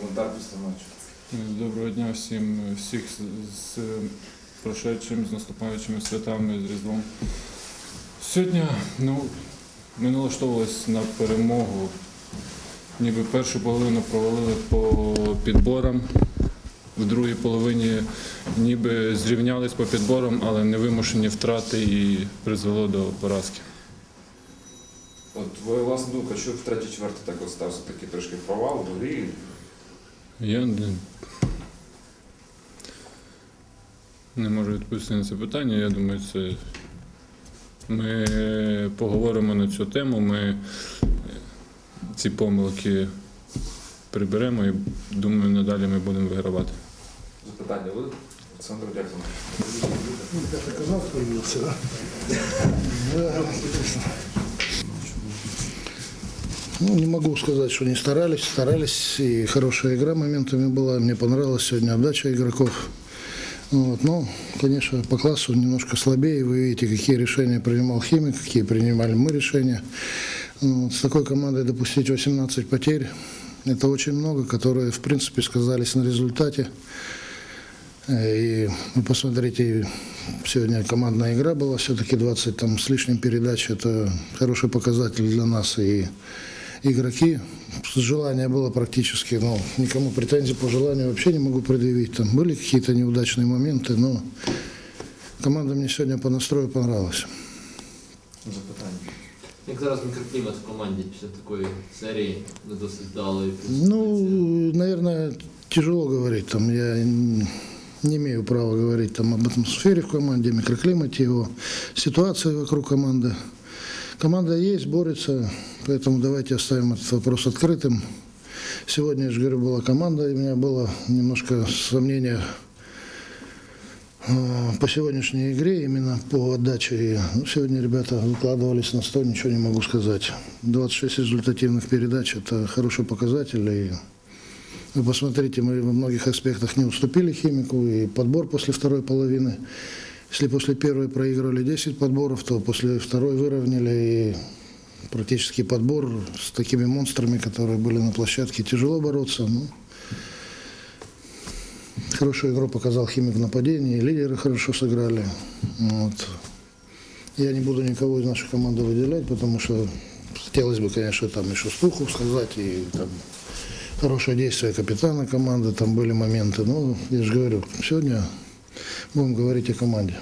Коментар після матчу. Доброго дня всім, всіх з, прошедшим, з наступаючими святами, з Різдвом. Сьогодні ну, ми налаштовувалися на перемогу. Ніби першу половину провалили по підборам, в другій половині ніби зрівнялись по підборам, але невимушені втрати і призвело до поразки. От твоя власна думка, що в третій четвертий так от стався такий трошки провал в грі. Я не, не можу відповісти на це питання. Я думаю, це ми поговоримо на цю тему. Ми ці помилки приберемо і думаю, надалі ми будемо вигравати. Запитання будуть? Олександр, дякую. Это канал появился, да? Да. Ну, не могу сказать, что не старались. Старались, и хорошая игра моментами была. Мне понравилась сегодня отдача игроков. Вот. Но, конечно, по классу немножко слабее. Вы видите, какие решения принимал Химик, какие принимали мы решения. Вот. С такой командой допустить 18 потерь – это очень много, которые, в принципе, сказались на результате. И вы посмотрите, сегодня командная игра была, все-таки 20 там с лишним передач, это хороший показатель для нас. И игроки, желание было практически, ну, никому претензий по желанию вообще не могу предъявить. Там были какие-то неудачные моменты, но команда мне сегодня по настрою понравилась. Запитання. Як зараз мікроклімат в команді після такої серії не досить вдалої? Ну, наверное, тяжело говорить. Там я не имею права говорить там об атмосфере в команде, микроклимате его, ситуации вокруг команды. Команда есть, борется, поэтому давайте оставим этот вопрос открытым. Сегодня, я же говорю, была команда, и у меня было немножко сомнения э, по сегодняшней игре, именно по отдаче. Ну, сегодня ребята выкладывались на сто, ничего не могу сказать. 26 результативных передач – это хороший показатель. И вы посмотрите, мы во многих аспектах не уступили химику, и подбор после второй половины. Если после первой проигрывали 10 подборов, то после второй выровняли и практически подбор с такими монстрами, которые были на площадке, тяжело бороться. Ну, хорошую игру показал химик в нападении, лидеры хорошо сыграли. Вот. Я не буду никого из нашей команды выделять, потому что хотелось бы, конечно, там и Шестуху сказать, и там хорошее действие капитана команды, там были моменты. Но я же говорю, сегодня будем говорить о команде.